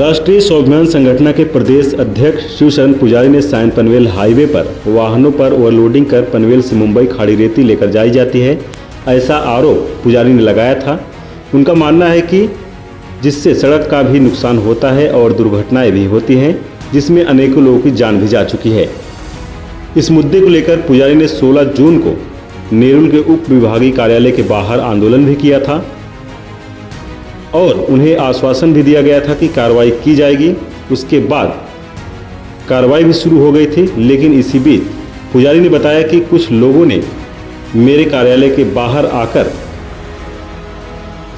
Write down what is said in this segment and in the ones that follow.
राष्ट्रीय स्वाभिमान संगठन के प्रदेश अध्यक्ष शिवशरण पुजारी ने सायन पनवेल हाईवे पर वाहनों पर ओवरलोडिंग कर पनवेल से मुंबई खाड़ी रेती लेकर जाई जाती है, ऐसा आरोप पुजारी ने लगाया था। उनका मानना है कि जिससे सड़क का भी नुकसान होता है और दुर्घटनाएँ भी होती हैं, जिसमें अनेकों लोगों की जान भी जा चुकी है। इस मुद्दे को लेकर पुजारी ने 16 जून को नेरुल के उप विभागीय कार्यालय के बाहर आंदोलन भी किया था। और उन्हें आश्वासन भी दिया गया था कि कार्रवाई की जाएगी। उसके बाद कार्रवाई भी शुरू हो गई थी, लेकिन इसी बीच पुजारी ने बताया कि कुछ लोगों ने मेरे कार्यालय के बाहर आकर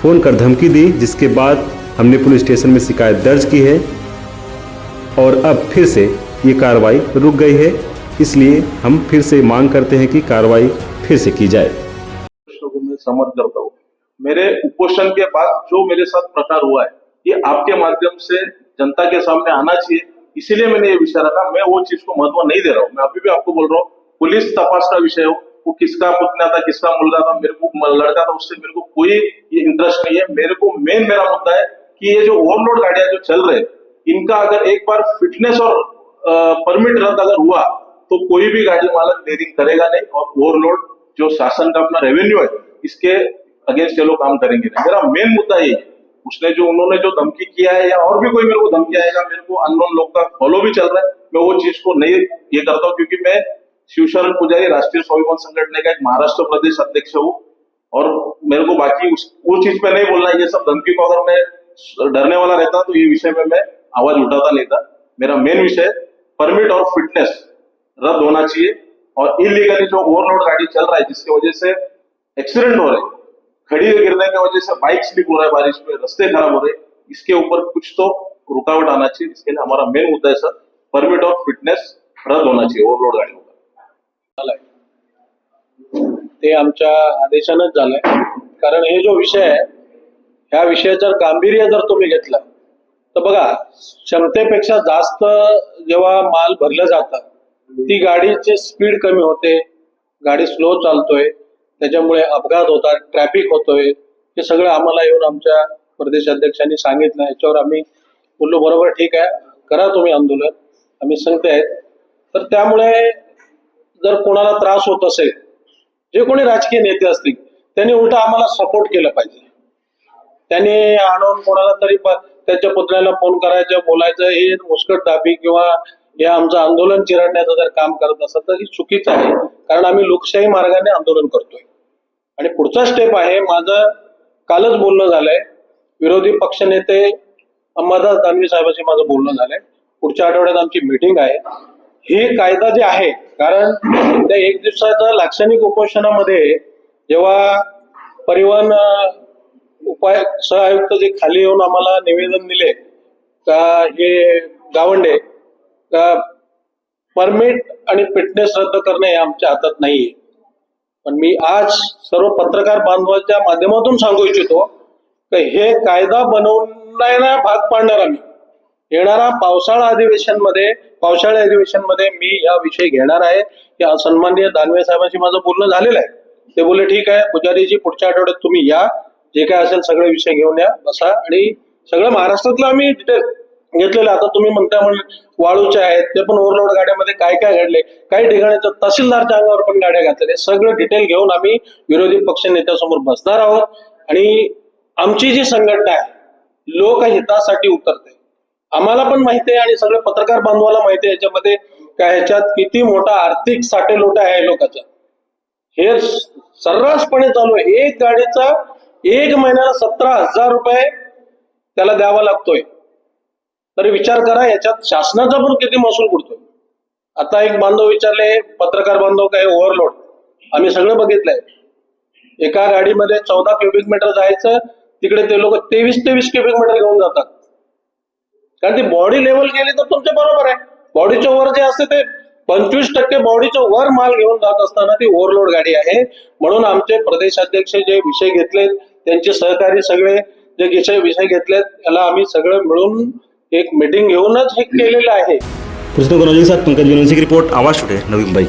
फ़ोन कर धमकी दी, जिसके बाद हमने पुलिस स्टेशन में शिकायत दर्ज की है और अब फिर से ये कार्रवाई रुक गई है। इसलिए हम फिर से मांग करते हैं कि कार्रवाई फिर से की जाए। समझ करता हूँ। मेरे उपोषण के बाद जो मेरे साथ प्रकार हुआ है, ये आपके माध्यम से जनता के सामने आना चाहिए। इसीलिए मैंने ये विषय रखा मैं वो चीज़ को महत्व नहीं दे रहा हूँ। मैं अभी भी आपको बोल रहा हूँ, पुलिस तपास का विषय हो, वो किसका पुतना था, किसका मुलगा था, मेरे को लड़का था, उससे मेरे को कोई ये इंटरेस्ट नहीं है। मेरे को मेन मेरा मुद्दा है कि ये जो ओवरलोड गाड़ियाँ जो चल रहे इनका अगर एक बार फिटनेस और परमिट रद्द अगर हुआ तो कोई भी गाड़ी मालक देरी करेगा नहीं। और ओवरलोड जो शासन का अपना रेवेन्यू है, इसके अगेंस्ट ये लोग काम करेंगे नहीं। मेरा मेन मुद्दा ये उसने जो उन्होंने जो धमकी किया है या और भी कोई मेरे को धमकी आएगा, मेरे को अननोन लोग का फॉलो भी चल रहा है। मैं वो चीज़ को नहीं ये करता हूँ क्योंकि मैं शिवशरण पुजारी, राष्ट्रीय स्वाभिमान संगठन का एक महाराष्ट्र प्रदेश अध्यक्ष हूँ और मेरे को बाकी उस, वो चीज़ पे नहीं बोलना। ये सब धमकी को अगर मैं डरने वाला रहता तो ये विषय में मैं आवाज़ उठाता नहीं था। मेरा मेन विषय परमिट और फिटनेस रद्द होना चाहिए। और इलीगली जो ओवरलोड गाड़ी चल रहा है, जिसकी वजह से एक्सीडेंट हो रहे हैं खड़ी गिरने की वजह से बाइक स्लिप हो रहा है बारिश में रस्ते खराब हो रहे इसके ऊपर कुछ तो रुकावट आना चाहिए इसके लिए हमारा मेन मुद्दा है सर परमिट ऑफ फिटनेस रद्द होना चाहिए ओवरलोड गाड़ियों का ते आमच्या आदेशानंच झालंय. कारण हे जो विषय आहे ह्या विषयाचं गांभीर्य जर तुम्ही घेतलं तर बघा क्षमतेपेक्षा जास्त जेव्हा माल भरलं जातं ती गाडीची स्पीड कमी होते गाडी स्लो चालतोय त्याच्यामुळे अपघात होतात ट्रॅफिक होतोय. हे सगळं आम्हाला येऊन आमच्या प्रदेशाध्यक्षांनी सांगितलं. याच्यावर आम्ही बोललो बरोबर ठीक आहे. करा तुम्ही आंदोलन. आम्ही सांगते. आहेत तर त्यामुळे जर कोणाला त्रास होत असेल जे कोणी राजकीय नेते असतील त्यांनी उलट आम्हाला सपोर्ट केलं पाहिजे. त्यांनी आणून कोणाला तरी त्याच्या पुतण्याला फोन करायचं बोलायचं हे मुस्कट दाबी किंवा हे आमचं आंदोलन चिरडण्याचं जर काम करत असेल तर हे चुकीचं आहे. कारण आम्ही लोकशाही मार्गाने आंदोलन करतोय. आणि पुढचा स्टेप आहे माझं कालच बोलणं झालंय. विरोधी पक्षनेते अंबादास दानवे साहेबांशी माझं बोलणं झालंय. पुढच्या आठवड्यात आमची मीटिंग आहे. हे कायदा जे आहे कारण त्या एक दिवसाच्या लाक्षणिक उपोषणामध्ये जेव्हा परिवहन उपाय उपाय सहआयुक्त जे खाली येऊन आम्हाला निवेदन दिले का हे गावंडे का परमिट आणि फिटनेस रद्द करणे हे आमच्या हातात नाहीये. पण मी आज सर्व पत्रकार बांधवाच्या माध्यमातून सांगू इच्छितो की हे कायदा बनवण्याला भाग पाडणार आम्ही. येणारा पावसाळा अधिवेशनमध्ये पावसाळी अधिवेशनमध्ये मी या विषय घेणार आहे. की सन्माननीय दानवे साहेबांशी माझं बोलणं झालेलं आहे. ते बोलले ठीक आहे पुजारीजी पुढच्या आठवड्यात तुम्ही या. जे काय असेल सगळे विषय घेऊन या. बसा आणि सगळं महाराष्ट्रातलं आम्ही डिटेल घेतलेलं आता तुम्ही म्हणता म्हणून वाळूचे आहेत ते पण ओव्हरलोड गाड्यामध्ये काय काय घडले काही ठिकाणी तर तहसीलदारच्या अंगावर पण गाड्या घातलेल्या सगळं डिटेल घेऊन आम्ही विरोधी पक्ष नेत्यासमोर बसणार आहोत. आणि आमची जी संघटना आहे लोकहितासाठी उतरते आम्हाला पण माहिती आहे आणि सगळे पत्रकार बांधवाला माहिती आहे याच्यामध्ये का ह्याच्यात किती मोठा आर्थिक साठेलोटा आहे लोकांचा. हे सर्रासपणे चालू आहे. एक गाडीचा एक महिन्याला सतरा हजार रुपये त्याला द्यावा लागतोय. तरी विचार करा याच्यात शासनाचा पण किती महसूल बुडतोय आता एक बांधव विचारले पत्रकार बांधव काय ओव्हरलोड आम्ही सगळं बघितलंय. एका गाडीमध्ये चौदा क्युबिक मीटर जायचं तिकडे ते लोक तेवीस तेवीस क्युबिक मीटर घेऊन जातात. कारण ती बॉडी लेवल गेली तर तुमच्या बरोबर आहे. बॉडीच्या वर जे असते ते पंचवीस टक्के बॉडीच्या वर माल घेऊन जात असताना ती ओव्हरलोड गाडी आहे. म्हणून आमचे प्रदेशाध्यक्ष जे विषय घेतलेत त्यांचे सहकारी सगळे जे विषय विषय घेतलेत त्याला आम्ही सगळं मिळून एक मीटिंग घेऊनच हे केलेलं आहे. कृष्ण के साथ पंकज बनसी रिपोर्ट आवाज टुडे नवी मुंबई